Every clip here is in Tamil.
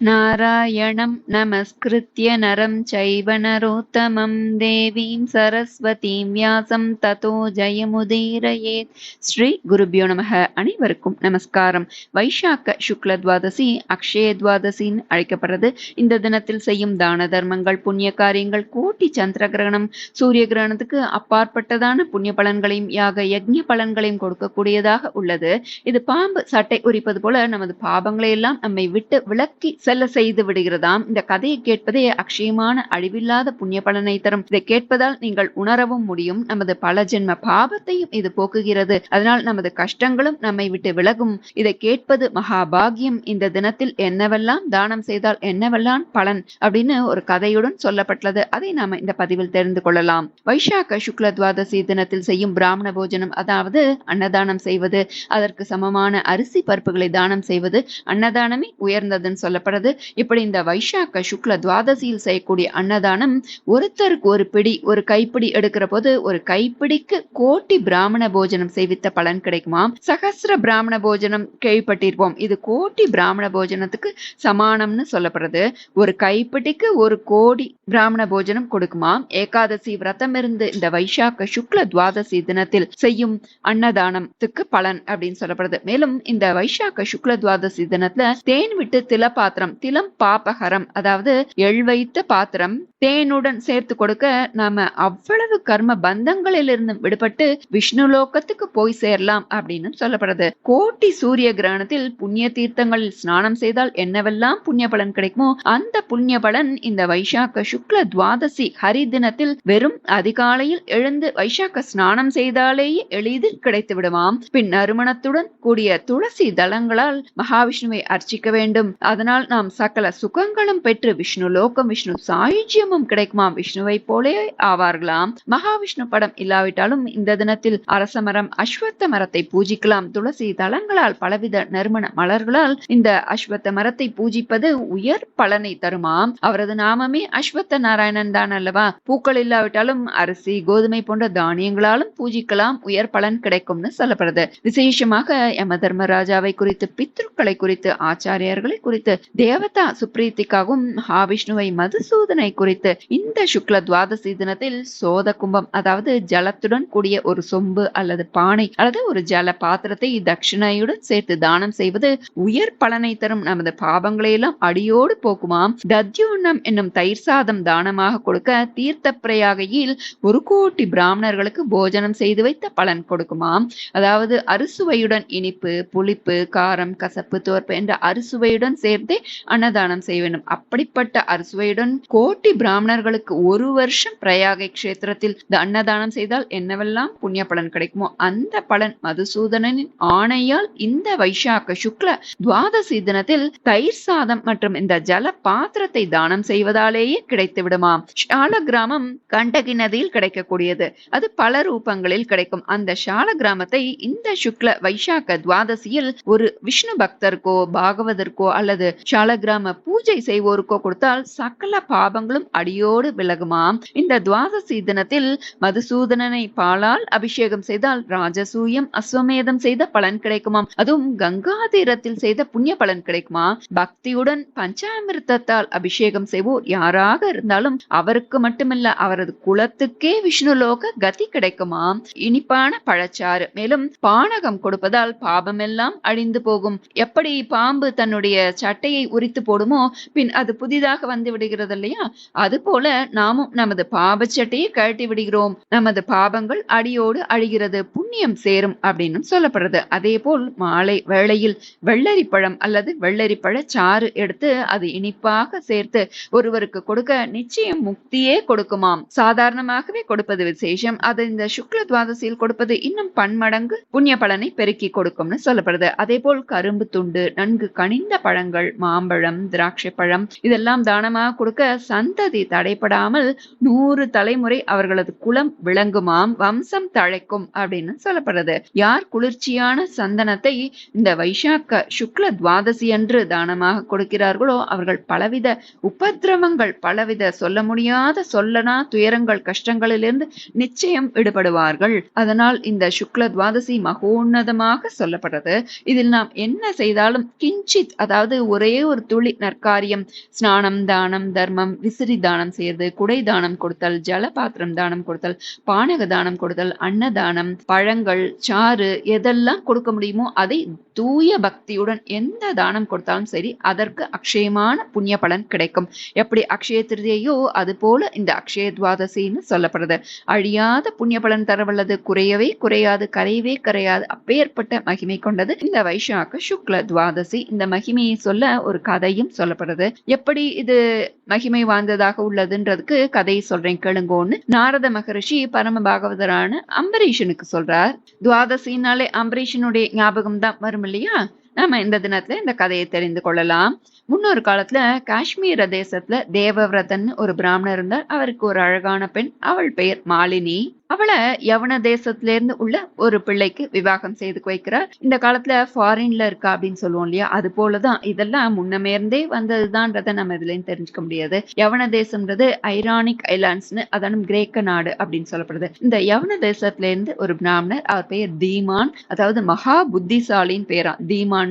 नारायणं नमस्कृत्य नरं चैव नरोत्तमं देवीं सरस्वतीं व्यासं ततो ஜெயமுதீரயேத் ஸ்ரீ குருபியோ நமக அனைவருக்கும் நமஸ்காரம் வைஷாக்க சுக்ல துவாதசி அக்ஷய துவாதசின்னு அழைக்கப்படுறது இந்த தினத்தில் செய்யும் தான தர்மங்கள் புண்ணிய காரியங்கள் கோட்டி சந்திர கிரகணம் சூரிய கிரகணத்துக்கு அப்பாற்பட்டதான புண்ணிய பலன்களையும் யாக யஜ்ஞ பலன்களையும் கொடுக்கக்கூடியதாக உள்ளது இது பாம்பு சட்டை உரிப்பது போல நமது பாவங்களை எல்லாம் நம்மை விட்டு விலக்கி செல்ல செய்து விடுகிறதாம். இந்த கதையை கேட்பதே அக்ஷயமான அழிவில்லாத புண்ணிய பலனை தரும். இதை கேட்பதால் நீங்கள் உணரவும் முடியும். நமது பல ஜென்ம பாவத்தையும் இது போக்குகிறது. அதனால் நமது கஷ்டங்களும் நம்மை விட்டு விலகும். இதை கேட்பது மகாபாகியம். இந்த தினத்தில் என்னவெல்லாம் தானம் செய்தால் என்னவெல்லாம் பலன் அப்படின்னு ஒரு கதையுடன் சொல்லப்பட்டது அதை நாம இந்த பதிவில் தெரிந்து கொள்ளலாம். வைஷாக்க சுக்ல துவாதசி தினத்தில் செய்யும் பிராமண போஜனம். அதாவது அன்னதானம் செய்வது. அதற்கு சமமான அரிசி பருப்புகளை தானம் செய்வது. அன்னதானமே உயர்ந்ததுன்னு சொல்லப்படுறது இப்படி இந்த வைஷாக்க சுக்ல துவாதசியில் செய்யக்கூடிய அன்னதானம் ஒருத்தருக்கு ஒரு பிடி ஒரு கைப்பிடி எடுக்கிற போது ஒரு கைப்பிடிக்கு கோட்டி பிராமண போஜனம் செய்வித்த பலன் கிடைக்குமா? சகசிர பிராமண போஜனம் கேள்விப்பட்டிருப்போம். இது கோட்டி பிராமண போஜனத்துக்கு சமானம்னு சொல்லப்படுறது. ஒரு கைப்பிடிக்கு ஒரு கோடி பிராமண போஜனம் கொடுக்குமா? ஏகாதசி விரதம் இருந்து இந்த வைஷாக்க சுக்ல துவாதசி தினத்தில் செய்யும் அன்னதானத்துக்கு பலன் அப்படின்னு சொல்லப்படுது. மேலும் இந்த வைஷாக்க சுக்ல துவாதசி தினத்துல தேன் விட்டு தில பாத்திரம் திலம் பாபகரம் அதாவது எள் வைத்த பாத்திரம் தேனுடன் சேர்த்து கொடுக்க நாம அவ்வளவு கர்ம பந்தங்களிலிருந்து விடுபட்டு விஷ்ணு லோகத்துக்கு போய் சேரலாம் அப்படின்னு சொல்லப்படுது. கோட்டி சூரிய கிரகணத்தில் புண்ணிய தீர்த்தங்களில் ஸ்நானம் செய்தால் என்னவெல்லாம் புண்ணிய பலன் கிடைக்குமோ அந்த புண்ணிய பலன் இந்த வைசாக்க சுக்ல துவாதசி ஹரி தினத்தில் வெறும் அதிகாலையில் எழுந்து வைசாக்க ஸ்நானம் செய்தாலேயே எளிதில் கிடைத்து விடுவாம் பின் நறுமணத்துடன் கூடிய துளசி தளங்களால் மகாவிஷ்ணுவை அர்ச்சிக்க வேண்டும். அதனால் நாம் சகல சுகங்களும் பெற்று விஷ்ணு லோகம் விஷ்ணு சாயுஜ்யமும் கிடைக்குமாம். விஷ்ணுவை போலே ஆவார்களாம். மகாவிஷ்ணு படம் இல்லாவிட்டாலும் இந்த தினத்தில் அரச மரம் அஸ்வத்த மரத்தை பூஜிக்கலாம். துளசி தளங்களால் பலவித நறுமண மலர்களால் இந்த அஸ்வத்த மரத்தை பூஜிப்பது உயர் பலனை தருமாம். அவரது நாமமே அஸ்வத்த நாராயணன் தான் அல்லவா? பூக்கள் இல்லாவிட்டாலும் அரிசி கோதுமை போன்ற தானியங்களாலும் பூஜிக்கலாம். உயர் பலன் கிடைக்கும்னு சொல்லப்படுது. விசேஷமாக யம தர்மராஜாவை குறித்து பித்ருக்களை குறித்து ஆச்சாரியர்களை குறித்து தேவதா சுப்ரீத்திக்காகவும் மகாவிஷ்ணுவை மதுசூதனை குறித்து இந்த சுக்ல துவாதசி தினத்தில் சோத கும்பம் அதாவது ஜலத்துடன் கூடிய ஒரு சொம்பு அல்லது பானை அல்லது ஒரு ஜல பாத்திரத்தை தட்சிணையுடன் சேர்த்து தானம் செய்வது உயர் பலனை தரும். நமது பாவங்களை எல்லாம் அடியோடு போக்குமாம். தத்யோன்னம் என்னும் தயிர் சாதம் தானமாக கொடுக்க தீர்த்த பிரயாகையில் ஒரு கோட்டி பிராமணர்களுக்கு போஜனம் செய்து வைத்த பலன் கொடுக்குமாம். அதாவது அறுசுவையுடன் இனிப்பு புளிப்பு காரம் கசப்பு துவர்ப்பு என்ற அறுசுவையுடன் சேர்த்தே அன்னதானம் செய்ய அப்படிப்பட்ட அறுசுவையுடன் கோட்டி பிராமணர்களுக்கு ஒரு வருஷம் பிரயாகை கஷேத்திரத்தில் அன்னதானம் செய்தால் என்னவெல்லாம் புண்ணிய பலன் கிடைக்குமோ அந்த பலன் மதுசூதனனின் ஆணையால் இந்த வைஷாக்க சுக்ல துவாதசி தினத்தில் தயிர் சாதம் மற்றும் இந்த ஜல பாத்திரத்தை தானம் செய்வதாலேயே கிடைத்து விடுமாம். ஷால கிராமம் கண்டகி நதியில் கிடைக்கக்கூடியது. அது பல ரூபங்களில் கிடைக்கும். அந்த ஷால கிராமத்தை இந்த சுக்ல வைஷாக்க துவாதசியில் ஒரு விஷ்ணு பக்தருக்கோ பாகவதற்கோ அல்லது ஷால ஷாலகிராம பூஜை செய்வோருக்கோ கொடுத்தால் சகல பாபங்களும் அடியோடு விலகுமாம். இந்த துவாதசி தினத்தில் மதுசூதனனை பாலால் அபிஷேகம் செய்தால் ராஜசூயம் அஸ்வமேதம் செய்த பலன் கிடைக்குமாம். அதுவும் கங்கா தீரத்தில் செய்த புண்ணிய பலன் கிடைக்குமா? பக்தியுடன் பஞ்சாமிர்தத்தால் அபிஷேகம் செய்வோர் யாராக இருந்தாலும் அவருக்கு மட்டுமல்ல அவரது குலத்துக்கே விஷ்ணுலோக கதி கிடைக்குமாம். இனிப்பான பழச்சாறு மேலும் பானகம் கொடுப்பதால் பாபமெல்லாம் அழிந்து போகும். எப்படி பாம்பு தன்னுடைய சட்டையை உரித்து போடுமோ? பின் அது புதிதாக வந்து விடுகிறது இல்லையா அது போல நாமும் நமது பாபச்சட்டையை கழட்டி விடுகிறோம். நமது பாபங்கள் அடியோடு அழிகிறது புண்ணியம் சேரும் அப்படின்னு சொல்லப்படுறது. அதே போல் மாலை வேளையில் வெள்ளரி பழம் அல்லது வெள்ளரி பழ சாறு எடுத்து அது இனிப்பாக சேர்த்து ஒருவருக்கு கொடுக்க நிச்சயம் முக்தியே கொடுக்குமாம். சாதாரணமாகவே கொடுப்பது விசேஷம். அது இந்த சுக்ல துவாதசியில் கொடுப்பது இன்னும் பன்மடங்கு புண்ணிய பலனை பெருக்கி கொடுக்கும்னு சொல்லப்படுது. அதே போல் கரும்பு துண்டு நன்கு கனிந்த பழங்கள் மாம்பழம் மாம்பழம் திராட்சை பழம் இதெல்லாம் தானமாக கொடுக்க சந்ததி தடைப்படாமல் நூறு தலைமுறை அவர்களது குலம் விளங்குமாம் வம்சம் தழைக்கும் அப்படின்னு சொல்லப்படுறது யார் குளிர்ச்சியான சந்தனத்தை இந்த வைசாக்க சுக்ல துவாதசி அன்று தானமாக கொடுக்கிறார்களோ அவர்கள் பலவித உபதிரவங்கள் பலவித சொல்ல முடியாத சொல்லனா துயரங்கள் கஷ்டங்களிலிருந்து நிச்சயம் விடுபடுவார்கள். அதனால் இந்த சுக்ல துவாதசி மகோன்னதமாக சொல்லப்படுறது இதில் நாம் என்ன செய்தாலும் கிஞ்சித் அதாவது ஒரே ஒரு துளி நற்காரியம் ஸ்நானம் தானம் தர்மம் விசிறி தானம் செய்யறது குடை தானம் கொடுத்தல் ஜல பாத்திரம் தானம் கொடுத்தல் பானக தானம் கொடுத்தல் அன்னதானம் பழங்கள் சாறு எதெல்லாம் கொடுக்க முடியுமோ அதை தூய பக்தியுடன் எந்த தானம் கொடுத்தாலும் சரி அதற்கு அக்ஷயமான புண்ணிய பலன் கிடைக்கும். எப்படி அக்ஷய திருதியையோ அது போல இந்த அக்ஷய துவாதசின்னு சொல்லப்படுது. அழியாத புண்ணிய பலன் தரவல்லது குறையவே குறையாது கரையவே கரையாது அப்பேற்பட்ட மகிமை கொண்டது. இந்த வைஷாக்க சுக்ல துவாதசி இந்த மகிமையை சொல்ல ஒரு கதையும் சொல்லப்படுது. எப்படி இது மகிமை வாய்ந்ததாக உள்ளதுன்றதுக்கு கதையை சொல்றேன் கேளுங்கோன்னு. நாரத மகரிஷி பரம பாகவதரான அம்பரீஷனுக்கு சொல்றார். துவாதசினாலே அம்பரீஷனுடைய ஞாபகம் தான் வரும் இல்லையா? நாம இந்த தினத்துல இந்த கதையை தெரிந்து கொள்ளலாம். முன்னொரு காலத்துல காஷ்மீர தேசத்துல தேவவிரதன் ஒரு பிராமணர் இருந்தார். அவருக்கு ஒரு அழகான பெண் அவள் பெயர் மாலினி. அவளை யவன தேசத்துல இருந்து உள்ள ஒரு பிள்ளைக்கு விவாகம் செய்து வைக்கிறார். இந்த காலத்துல ஃபாரின்ல இருக்கா அப்படின்னு சொல்லுவோம் இல்லையா? அது போலதான். இதெல்லாம் முன்னமே இருந்தே வந்ததுதான்றத நம்ம இதுல தெரிஞ்சுக்க முடியாது. யவன தேசம்ன்றது ஐரானிக் ஐலாண்ட்ஸ்னு அதனும் கிரேக்க நாடு அப்படின்னு சொல்லப்படுது. இந்த யவன தேசத்துல இருந்து ஒரு பிராமணர் அவர் பெயர் தீமான் அதாவது மகா புத்திசாலின் பேரா தீமான்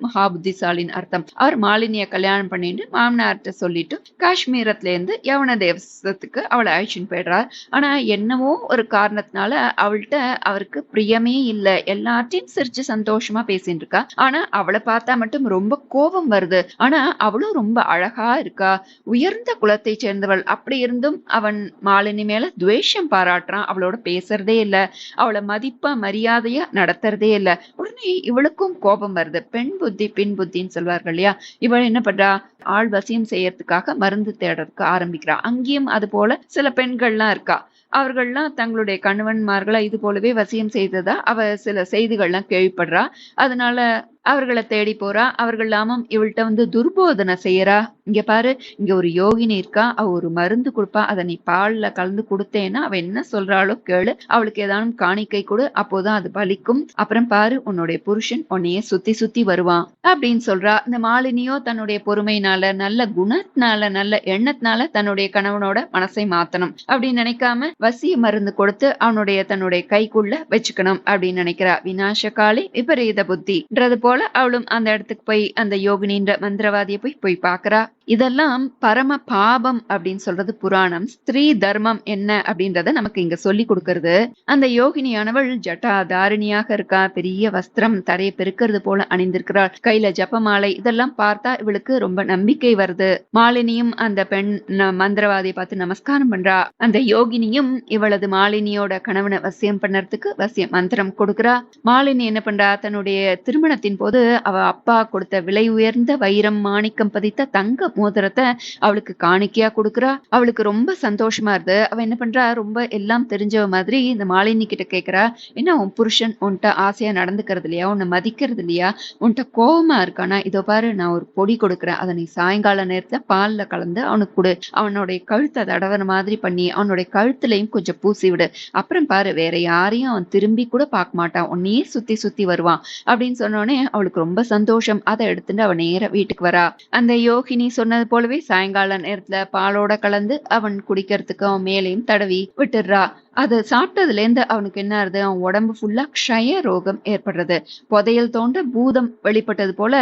மகா புத்திசாலின் அர்த்தம். அவர் மாலினிய கல்யாணம் பண்ணிட்டு மாமனார்கிட்ட சொல்லிட்டு காஷ்மீரத்துல இருந்து யவன தேசத்துக்கு அவளை அழைச்சின்னு போயிடுறார். ஆனா என்னவோ ஒரு காரணத்தினால அவள்கிட்ட அவருக்கு பிரியமே இல்ல. எல்லாத்தையும் சிரிச்சு சந்தோஷமா பேசிட்டு இருக்கா. ஆனா அவளை பார்த்தா மட்டும் ரொம்ப கோபம் வருது. ஆனா அவளும் ரொம்ப அழகா இருக்கா. உயர்ந்த குலத்தை சேர்ந்தவள். அப்படி இருந்தும் அவன் மாலினி மேல துவேஷம் பாராட்டுறான். அவளோட பேசுறதே இல்ல. அவளை மதிப்பா மரியாதையா நடத்துறதே இல்ல. உடனே இவளுக்கும் கோபம் வருது. பெண் புத்தி பின் புத்தின்னு சொல்வார்கள் இல்லையா? இவள் என்ன பண்றா? ஆள் வசியம் செய்யறதுக்காக மருந்து தேடுறதுக்கு ஆரம்பிக்கிறா. அங்கேயும் அது போல சில பெண்கள்லாம் இருக்கா. அவர்கள்லாம் தங்களுடைய கணவன்மார்களை இது போலவே வசியம் செய்ததா? அவ சில செய்திகள்லாம் கேள்விப்படுறா. அதனால அவர்களை தேடி போறா. அவர்கள் நாமம் இவள்கிட்ட வந்து துர்போதனை செய்யறா. இங்க பாரு இங்க ஒரு யோகினி இருக்கா. அவ ஒரு மருந்து கொடுப்பா. அதை நீ பால்ல கலந்து கொடுத்தேன்னா அவ என்ன சொல்றாளோ கேளு. அவளுக்கு ஏதானும் காணிக்கை கொடு. அப்போதான் அது பலிக்கும். அப்புறம் பாரு உன்னுடைய புருஷன் உன்னையே சுத்தி சுத்தி வருவான் அப்படின்னு சொல்றா. இந்த மாலினியோ தன்னுடைய பொறுமையினால நல்ல குணத்தினால நல்ல எண்ணத்தினால தன்னுடைய கணவனோட மனசை மாத்தணும் அப்படின்னு நினைக்காம வசிய மருந்து கொடுத்து அவனுடைய தன்னுடைய கைக்குள்ள வச்சுக்கணும் அப்படின்னு நினைக்கிறா. விநாசகாலி விபரீத புத்தின்றது போல போல அவளும் அந்த இடத்துக்கு போய் அந்த யோகினின்ற மந்திரவாதிய போய் போய் பாக்குறா இதெல்லாம் பரம பாபம் அப்படின்னு சொல்றது புராணம். ஸ்திரீ தர்மம் என்ன அப்படின்றத நமக்கு இங்க சொல்லி கொடுக்கறது. அந்த யோகினியானவள் ஜட்டா தாரிணியாக இருக்கா. பெரிய வஸ்திரம் தரையை பெருக்கிறது போல அணிந்திருக்கிறாள். கையில ஜப்பமாலை இதெல்லாம் பார்த்தா இவளுக்கு ரொம்ப நம்பிக்கை வருது. மாலினியும் அந்த பெண் மந்திரவாதியை பார்த்து நமஸ்காரம் பண்றா. அந்த யோகினியும் இவளது மாலினியோட கணவனை வசியம் பண்ணறதுக்கு வசியம் மந்திரம் கொடுக்குறா. மாலினி என்ன பண்றா? தன்னுடைய திருமணத்தின் போது அவ அப்பா கொடுத்த விலை உயர்ந்த வைரம் மாணிக்கம் பதித்த தங்க மோதிரத்தை அவளுக்கு காணிக்கையா கொடுக்குறா. அவளுக்கு ரொம்ப சந்தோஷமா இருது அவ என்ன பண்றா? ரொம்ப எல்லாம் தெரிஞ்சவ மாதிரி இந்த மாலினி கிட்ட கேக்குறா. என்ன உன் புருஷன் உன்கிட்ட ஆசையா நடந்துக்கிறது இல்லையா? உன்னை மதிக்கிறது இல்லையா? உன்கிட்ட கோவமா இருக்கானா? இதோ பாரு நான் ஒரு பொடி கொடுக்குறேன். அதை நீ சாயங்கால நேரத்துல பால்ல கலந்து அவனுக்கு கொடு. அவனுடைய கழுத்தை தடவன மாதிரி பண்ணி அவனுடைய கழுத்துலயும் கொஞ்சம் பூசி விடு. அப்புறம் பாரு வேற யாரையும் அவன் திரும்பி கூட பார்க்க மாட்டான். உன்னையே சுத்தி சுத்தி வருவான் அப்படின்னு சொன்னோடனே அவளுக்கு ரொம்ப சந்தோஷம். அதை எடுத்துட்டு அவன் நேர வீட்டுக்கு வரா. அந்த யோகினி சொன்னது போலவே சாயங்கால நேரத்துல பாலோட கலந்து அவன் குடிக்கிறதுக்கு அவன் மேலையும் தடவி விட்டுடுறா. அது சாப்பிட்டதுல இருந்து அவனுக்கு என்ன ஆகுது? அவன் உடம்பு ஃபுல்லா க்ஷய ரோகம் ஏற்படுறது. புதையல் தோண்ட பூதம் வெளிப்பட்டது போல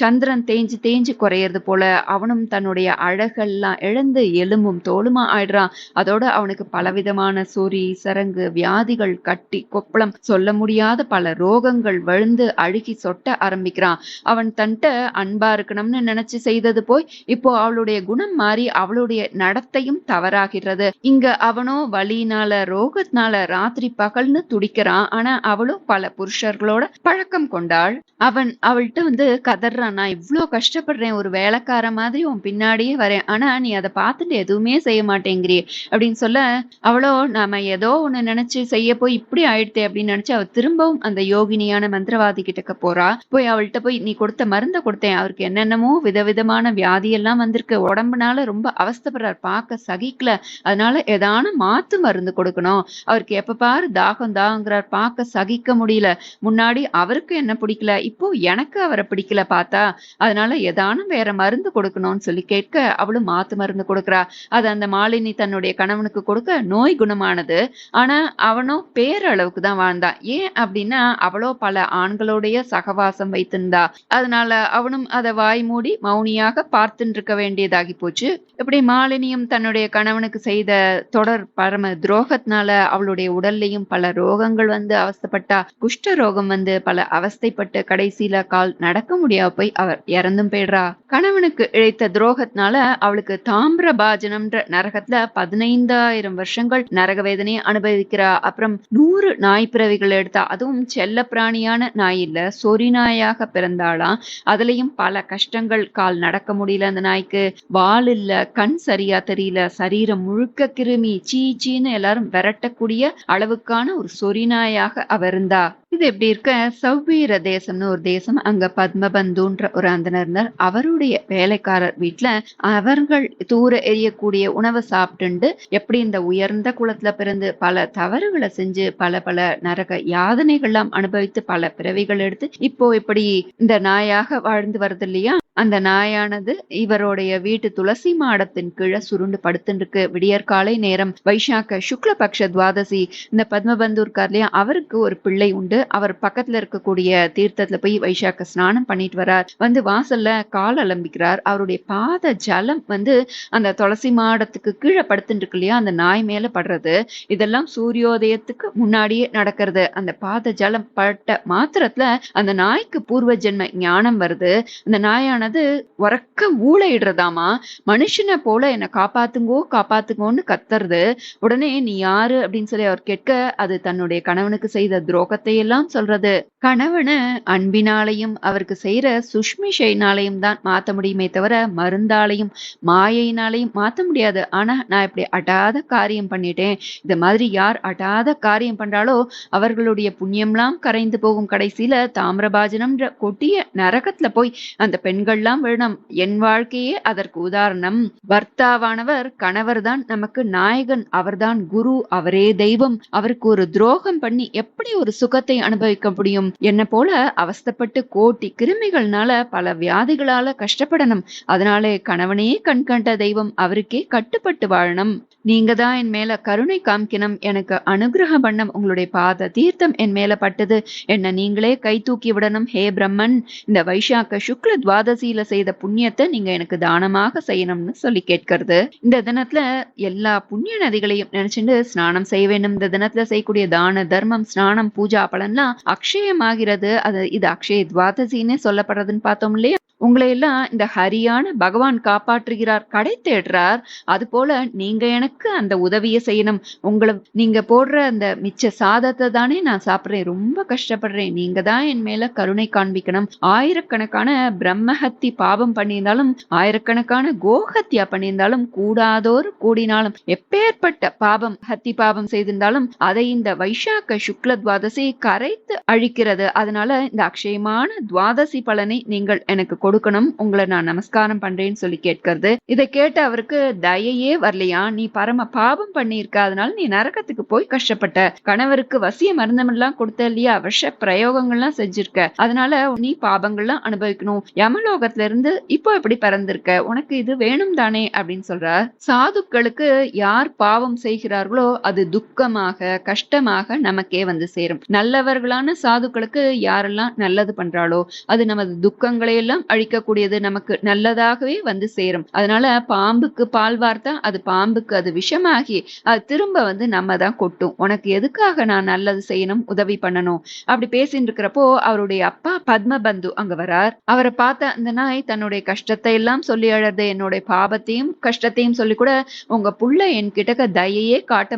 சந்திரன் தேஞ்சு தேஞ்சு குறையிறது போல அவனும் தன்னுடைய அழகெல்லாம் இழந்து எலும்பும் தோலுமா ஆயிடுறான். அதோட அவனுக்கு பலவிதமான சொறி சரங்கு வியாதிகள் கட்டி கொப்பளம் சொல்ல முடியாத பல ரோகங்கள் வழுந்து அழுகி சொட்ட ஆரம்பிக்கிறான். அவன் தன்ட்ட அன்பா இருக்கணும்னு நினைச்சு செய்தது போய் இப்போ அவளுடைய குணம் மாறி அவளுடைய நடத்தையும் தவறாகிறது. இங்க அவனோ வழியினால ரோகத்னால ராத்திரி பகல்னு துடிக்கிறான். ஆனா அவளும் பல புருஷர்களோட பழக்கம் கொண்டாள். அவன் அவள்கிட்ட வந்து கதறான் நான் இவ்வளோ கஷ்டப்படுறேன் ஒரு வேலைக்கார மாதிரி உன் பின்னாடியே வரேன். ஆனா நீ அதை பார்த்துட்டு எதுவுமே செய்ய மாட்டேங்கிறியே. அப்படின்னு சொல்ல அவளோ நாம ஏதோ ஒண்ணு நினைச்சு செய்ய போய் இப்படி ஆயிடுத்தே அப்படின்னு நினைச்சு அவ திரும்பவும் அந்த யோகினியான மந்திரவாதி கிட்டக்க போறா. போய் அவள்கிட்ட போய் நீ கொடுத்த மருந்தை கொடுத்தேன். அவருக்கு என்னென்னமோ விதவிதமான வியாதி எல்லாம் வந்திருக்கு. உடம்புனால ரொம்ப அவஸ்தப்படுறார். பார்க்க சகிக்கல. அதனால ஏதான மாத்து மருந்து கொடுக்கணும். கொடுக்கணும் அவருக்கு எப்ப பாரு தாகம் தாங்கிறார். பார்க்க சகிக்க முடியல. முன்னாடி அவருக்கு என்ன பிடிக்கல? இப்போ எனக்கு அவரை பிடிக்கல பார்த்தா. அதனால ஏதானும் வேற மருந்து கொடுக்கணும்னு சொல்லி கேட்க அவளும் மாத்து மருந்து கொடுக்கறா. அது அந்த மாலினி தன்னுடைய கணவனுக்கு கொடுக்க நோய் குணமானது. ஆனா அவனும் பேரளவுக்கு தான் வாழ்ந்தான் ஏன் அப்படின்னா அவளோ பல ஆண்களுடைய சகவாசம் வைத்திருந்தா. அதனால அவனும் அதை வாய் மூடி மௌனியாக பார்த்துட்டு இருக்க வேண்டியதாகி போச்சு. இப்படி மாலினியும் தன்னுடைய கணவனுக்கு செய்த தொடர் பரம துரோகத்தினால அதனால அவளுடைய உடல்லையும் பல ரோகங்கள் வந்து அவஸ்தப்பட்டா குஷ்ட ரோகம் வந்து பல அவஸ்தைப்பட்டு கடைசியில கால் நடக்க முடியாம போய் அவர் இறந்தும் போயிடுறா. கணவனுக்கு இழைத்த துரோகத்தினால அவளுக்கு தாமிர பாஜனம்ன்ற நரகத்துல பதினைந்தாயிரம் வருஷங்கள் நரக வேதனையை அனுபவிக்கிறா. அப்புறம் நூறு நாய் பிறவிகள் எடுத்தா அதுவும் செல்ல பிராணியான நாய் இல்ல சொறி நாயாக பிறந்தாளாம் அதுலயும் பல கஷ்டங்கள் கால் நடக்க முடியல அந்த நாய்க்கு. வால் இல்ல கண் சரியா தெரியல சரீரம் முழுக்க கிருமி சீ சீன்னு எல்லாரும் விரட்டக்கூடிய அளவுக்கான ஒரு சொறிநாயாக அவர் இருந்தா இது எப்படி இருக்க? சௌவீர தேசம்னு ஒரு தேசம் அங்க பத்மபந்துன்ற ஒரு அந்தனர் இருந்தார். அவருடைய வேலைக்காரர் வீட்டுல அவர்கள் தூர எரியக்கூடிய உணவை சாப்பிட்டுண்டு எப்படி இந்த உயர்ந்த குளத்துல பிறந்து பல தவறுகளை செஞ்சு பல பல நரக யாதனைகள்லாம் அனுபவித்து பல பிறவிகள் எடுத்து இப்போ இப்படி இந்த நாயாக வாழ்ந்து வருது இல்லையா? அந்த நாயானது இவருடைய வீட்டு துளசி மாடத்தின் கீழே சுருண்டு படுத்துருக்கு விடியற்காலை நேரம் வைஷாக்க சுக்லபக்ஷ துவாதசி இந்த பத்மபந்து இருக்கார் இல்லையா? அவருக்கு ஒரு பிள்ளை உண்டு. அவர் பக்கத்துல இருக்கக்கூடிய தீர்த்தத்துல போய் வைசாக்க ஸ்நானம் பண்ணிட்டு வரார். வந்து வாசல்ல கால் அலம்பிக்கிறார். அவருடைய பாத ஜலம் வந்து அந்த துளசி மாடத்துக்கு கீழே படுத்துட்டு இருக்கு இல்லையா? அந்த நாய் மேல படுறது. இதெல்லாம் சூரியோதயத்துக்கு முன்னாடியே நடக்கிறது. அந்த பாத ஜலம் பட்ட மாத்திரத்துல அந்த நாய்க்கு பூர்வ ஜென்ம ஞானம் வருது. அந்த நாயானது உறக்க ஊழையிடுறதாமா? மனுஷனை போல என்னை காப்பாத்துங்கோ காப்பாத்துங்கோன்னு கத்துறது உடனே நீ யாரு? அப்படின்னு சொல்லி அவர் கேட்க அது தன்னுடைய கணவனுக்கு செய்த துரோகத்தை எல்லாம் சொல்றது. கணவனை அன்பினாலையும் அவருக்கு செய்யற சுஷ்மிஷைனாலையும் தான் மாத்த முடியுமே தவிர மருந்தாலையும் மாயையினாலையும் மாத்த முடியாது. ஆனா நான் இப்படி அட்டாத காரியம் பண்ணிட்டேன். இந்த மாதிரி யார் அட்டாத காரியம் பண்றாலோ அவர்களுடைய புண்ணியம்லாம் கரைந்து போகும் கடைசியில தாமிரபாஜனம்ன்ற கொட்டிய நரகத்துல போய் அந்த பெண்கள்லாம் விழணும். என் வாழ்க்கையே அதற்கு உதாரணம். வர்த்தாவானவர் கணவர்தான் நமக்கு நாயகன். அவர்தான் குரு அவரே தெய்வம். அவருக்கு ஒரு துரோகம் பண்ணி எப்படி ஒரு சுகத்தை அனுபவிக்க முடியும். என்ன போல அவஸ்தப்பட்டு கோட்டி கிருமிகள்னால பல வியாதிகளால கஷ்டப்படணும். அதனாலே கணவனே கண்கண்ட தெய்வம் அவருக்கே கட்டுப்பட்டு வாழணும். நீங்க தான் என் மேல கருணை காமிக்கணும். எனக்கு அனுகிரகம் பண்ணம் உங்களுடைய பாத தீர்த்தம் என் மேல பட்டது. என்ன நீங்களே கை தூக்கி விடணும். ஹே பிரம்மன் இந்த வைசாக்க சுக்ல துவாதசியில செய்த புண்ணியத்தை நீங்க எனக்கு தானமாக செய்யணும்னு சொல்லி கேட்கிறது. இந்த தினத்துல எல்லா புண்ணிய நதிகளையும் நினைச்சுட்டு ஸ்நானம் செய்ய வேண்டும். இந்த தினத்துல செய்யக்கூடிய தான தர்மம் ஸ்நானம் பூஜா பலன் பலன்லாம் அக்ஷயமாகிறது. அது இது அக்ஷய துவாதசின்னு சொல்லப்படுறதுன்னு பார்த்தோம் இல்லையா? உங்களை எல்லாம் இந்த ஹரியான பகவான் காப்பாற்றுகிறார் கடை தேடுறார். அது போல நீங்க எனக்கு அந்த உதவியை செய்யணும். உங்களை நீங்க போடுற அந்த மிச்ச சாதத்தை தானே நான் சாப்பிடுறேன். ரொம்ப கஷ்டப்படுறேன். நீங்க தான் என் மேல கருணை காண்பிக்கணும். ஆயிரக்கணக்கான பிரம்மஹத்தி பாவம் பண்ணியிருந்தாலும் ஆயிரக்கணக்கான கோஹத்யா பண்ணியிருந்தாலும் கூடாதோர் கூடினாலும் எப்பேற்பட்ட பாவம் ஹத்தி பாவம் செய்திருந்தாலும் அதை இந்த வைஷாக்க சுக்ல துவாதசி கரைத்து அழிக்கிறது. அதனால இந்த அக்ஷயமான துவாதசி பலனை நீங்கள் எனக்கு கொடுக்கணும். உங்களை நான் நமஸ்காரம் பண்றேன்னு சொல்லி கேட்கறது. இதை கேட்டு அவருக்கு தயையே வரலையா? நீ பரம பாவம் பண்ணியிருக்க. அதனால நீ நரகத்துக்கு போய் கஷ்டப்பட்ட. கணவருக்கு வசிய மருந்தமெல்லாம் கொடுத்த இல்லையா? விஷ பிரயோகங்கள்லாம் செஞ்சிருக்க. அதனால நீ பாபங்கள்லாம் அனுபவிக்கணும். யமலோகத்துல இருந்து இப்போ எப்படி பிறந்திருக்க? உனக்கு இது வேணும் தானே அப்படின்னு சொல்றார். சாதுக்களுக்கு யார் பாவம் செய்கிறார்களோ அது துக்கமாக கஷ்டமாக நமக்கே வந்து சேரும். நல்லவர்களான சாதுக்களுக்கு யாரெல்லாம் நல்லது பண்றாளோ அது நமது துக்கங்களை எல்லாம் அழிக்கக்கூடியது நமக்கு நல்லதாகவே வந்து சேரும். அதனால பாம்புக்கு பால் வார்த்தா அது பாம்புக்கு அது விஷமாகி அது திரும்ப வந்து நம்ம தான் கொட்டும். உனக்கு எதுக்காக நான் நல்லது செய்யணும் உதவி பண்ணணும்? அப்படி பேசிட்டு இருக்கிறப்போ அவருடைய அப்பா பத்மபந்து அங்க வரார். அவரை பார்த்த அந்த நாய் தன்னுடைய கஷ்டத்தை எல்லாம் சொல்லி அழறது என்னுடைய பாபத்தையும் கஷ்டத்தையும் சொல்லி கூட உங்க புள்ள என்கிட்ட தயையே காட்ட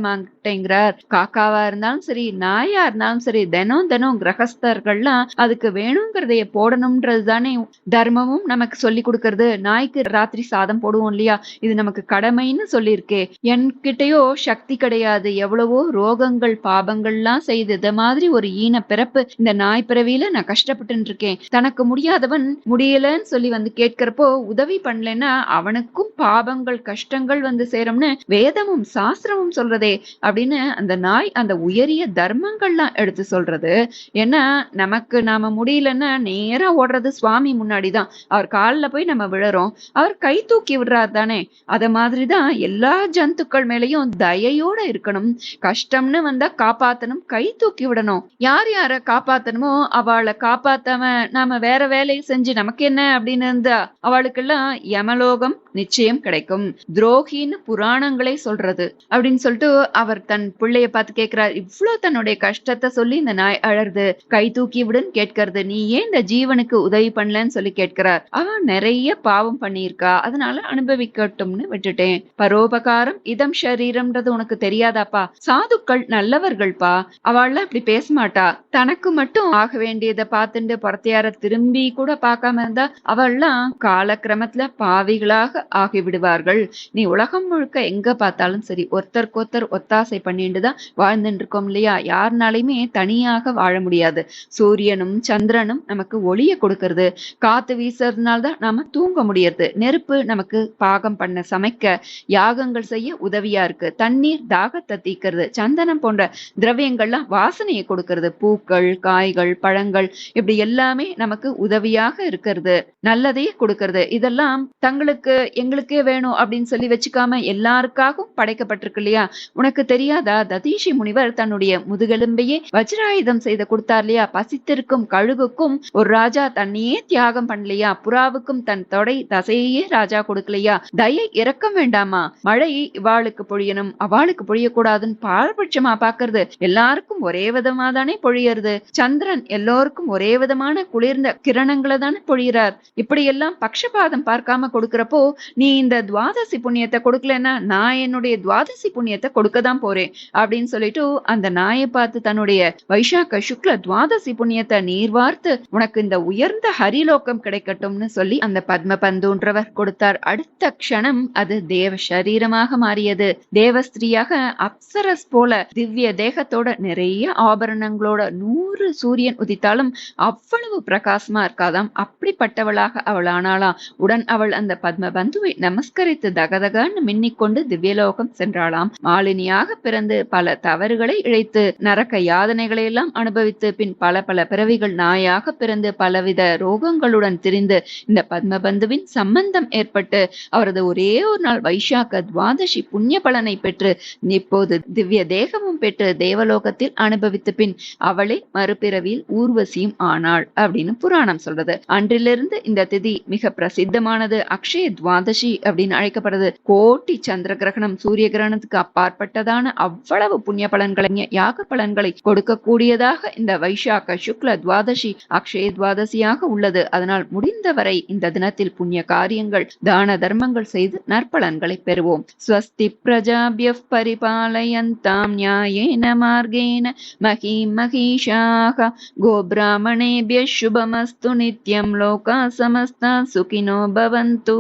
மாட்டேங்கிறார். காக்காவா இருந்தாலும் சரி நாயா இருந்தாலும் சரி தினம் தினம் கிரகஸ்தர்கள்லாம் அதுக்கு வேணுங்கிறதைய போடணும்ன்றது தானே தர்மமும் நமக்கு சொல்லி கொடுக்கறது. நாய்க்கு ராத்திரி சாதம் போடுவோம் இல்லையா? இது நமக்கு கடமைன்னு சொல்லியிருக்கே. என்கிட்டயோ சக்தி கிடையாது. எவ்வளவோ ரோகங்கள் பாபங்கள்லாம் செய்து இத மாதிரி ஒரு ஈன பிறப்பு இந்த நாய் பிறவியில நான் கஷ்டப்பட்டு இருக்கேன் தனக்கு முடியாதவன் முடியலன்னு சொல்லி வந்து கேட்கிறப்போ உதவி பண்ணலன்னா அவனுக்கும் பாபங்கள் கஷ்டங்கள் வந்து சேரும்னு வேதமும் சாஸ்திரமும் சொல்றதே. அப்படி அப்படின்னு அந்த நாய் அந்த உயரிய தர்மங்கள்லாம் எடுத்து சொல்றது. ஏன்னா நமக்கு நாம முடியலன்னா நேரா ஓடுறது சுவாமி முன்னாடிதான். அவர் காலில் போய் நம்ம விழறோம். அவர் கை தூக்கி விடுறார் தானே. அத மாதிரிதான் எல்லா ஜந்துக்கள் மேலயும் தயையோட இருக்கணும். கஷ்டம்னு வந்தா காப்பாத்தணும் கை தூக்கி விடணும். யார் யார காப்பாத்தணுமோ அவளை காப்பாத்தாம நாம வேற வேலையை செஞ்சு நமக்கு என்ன அப்படின்னு இருந்தா அவளுக்கெல்லாம் யமலோகம் நிச்சயம் கிடைக்கும். துரோகின்னு புராணங்களே சொல்றது அப்படின்னு சொல்லிட்டு அவர் தன் பிள்ளைய பார்த்து கேட்கிறார். இவ்வளவு தன்னுடைய கஷ்டத்தை சொல்லி இந்த நாய் அழறது கை தூக்கி விடுன்னு கேட்கறது. நீ ஏன் இந்த ஜீவனுக்கு உதவி பண்ணலன்னு சொல்லி கேட்கிறார். அவன் நிறைய பாவம் பண்ணியிருக்கா. அதனால அனுபவிக்கட்டும்னு விட்டுட்டேன். பரோபகாரம் இதம் ஷரீரம்ன்றது உனக்கு தெரியாதாப்பா. சாதுக்கள் நல்லவர்கள்ப்பா. அவள்லாம் இப்படி பேச மாட்டா தனக்கு மட்டும் ஆக வேண்டியதை பார்த்துட்டு புறத்தையார திரும்பி கூட பார்க்காம இருந்தா அவள்லாம் காலக்கிரமத்துல பாவிகளாக ஆகிவிடுவார்கள். நீ உலகம் முழுக்க எங்க பார்த்தாலும் சரி ஒருத்தருக்கொத்தர் ஒத்தாசை பண்ணிட்டு தான் வாழ்ந்துட்டு இருக்கோம் இல்லையா? யாருனாலையுமே தனியாக வாழ முடியாது. சூரியனும் சந்திரனும் நமக்கு ஒளிய கொடுக்கறது. காத்து வீசுறதுனால தான் நாம தூங்க முடியறது. நெருப்பு நமக்கு பாகம் பண்ண சமைக்க யாகங்கள் செய்ய உதவியா இருக்கு. தண்ணீர் தாகத்தை தீக்கிறது சந்தனம் போன்ற திரவியங்கள்லாம் வாசனையை கொடுக்கறது. பூக்கள் காய்கள் பழங்கள் இப்படி எல்லாமே நமக்கு உதவியாக இருக்கிறது. நல்லதையே கொடுக்கறது. இதெல்லாம் தங்களுக்கு எங்களுக்கே வேணும் அப்படின்னு சொல்லி வச்சுக்காம எல்லாருக்காகவும் படைக்கப்பட்டிருக்கு இல்லையா? உனக்கு தெரியாதா? ததீஷி முனிவர் தன்னுடைய முதுகெலும்பையே வஜ்ராயுதம் செய்து கொடுத்தார் இல்லையா? பசித்திருக்கும் கழுகுக்கும் ஒரு ராஜா தன்னையே தியாகம் பண்ணலையா? புறாவுக்கும் தன் தொடை தசையே ராஜா கொடுக்கலையா? தயை இறக்கம் வேண்டாமா? மழை இவாளுக்கு பொழியணும் அவளுக்கு பொழியக்கூடாதுன்னு பாரபட்சமா பாக்குறது எல்லாருக்கும் ஒரே விதமா தானே பொழியறது. சந்திரன் எல்லோருக்கும் ஒரே விதமான குளிர்ந்த கிரணங்களை தானே பொழியிறார். இப்படி எல்லாம் பக்ஷபாதம் பார்க்காம கொடுக்கிறப்போ நீ இந்த துவாதசி புண்ணியத்தை கொடுக்கலன்னா நான் என்னுடைய துவாதசி புண்ணியத்தை கொடுக்க தான் போறேன் அப்படின்னு சொல்லிட்டு அந்த நாயை பார்த்து தன்னுடைய வைசாக்க சுக்ல துவாதசி புண்ணியத்தை நீர்வார்த்து உனக்கு இந்த உயர்ந்த ஹரிலோகம் கிடைக்கட்டும்னு சொல்லி அந்த பத்ம பந்துன்றவர் கொடுத்தார். அடுத்த க்ஷணம் அது தேவ சரீரமாக மாறியது. தேவஸ்திரியாக அப்சரஸ் போல திவ்ய தேகத்தோட நிறைய ஆபரணங்களோட நூறு சூரியன் உதித்தாலும் அவ்வளவு பிரகாசமா இருக்காதாம். அப்படிப்பட்டவளாக அவள் ஆனாளாம் உடன் அவள் அந்த பத்ம பந்துவை நமஸ்கரித்து தகதகன்னு மின்னிக்கொண்டு திவ்யலோகம் சென்றாளாம். மாலினியாக பிறந்து பல தவறுகளை இழைத்து நரக்க யாதனைகளை எல்லாம் அனுபவித்து பின் பல பல பிறவிகள் நாயாக பிறந்து பலவித ரோகங்களுடன் திரிந்து இந்த பத்மபந்துவின் சம்பந்தம் ஏற்பட்டு அவரது ஒரே ஒரு நாள் வைசாக்க துவாதசி புண்ணிய பலனை பெற்று இப்போது திவ்ய தேகமும் பெற்று தேவலோகத்தில் அனுபவித்த பின் அவளே மறுபிறவியில் ஊர்வசியும் ஆனாள் அப்படின்னு புராணம் சொல்றது. அன்றிலிருந்து இந்த திதி மிக பிரசித்தமானது. அக்ஷய துவா துவாதசி அப்படின்னு அழைக்கப்படுது. கோட்டி சந்திர கிரகணம் சூரிய கிரகணத்துக்கு அப்பாற்பட்டதான அவ்வளவு புண்ணிய பலன்களை யாக பலன்களை கொடுக்கக்கூடியதாக இந்த வைசாக சுக்ல துவாதசி அக்ஷய துவாதசியாக உள்ளது. அதனால் முடிந்தவரை இந்த தினத்தில் புண்ணிய காரியங்கள் தான தர்மங்கள் செய்து நற்பலன்களை பெறுவோம். ஸ்வஸ்தி பிரஜாபிய பரிபாலயந்தாம் நியாயேன மார்கேன மகி மகிஷாக கோபிராமணேபிய சுபமஸ்து நித்யம் லோகா சமஸ்தா சுகினோ பவந்து.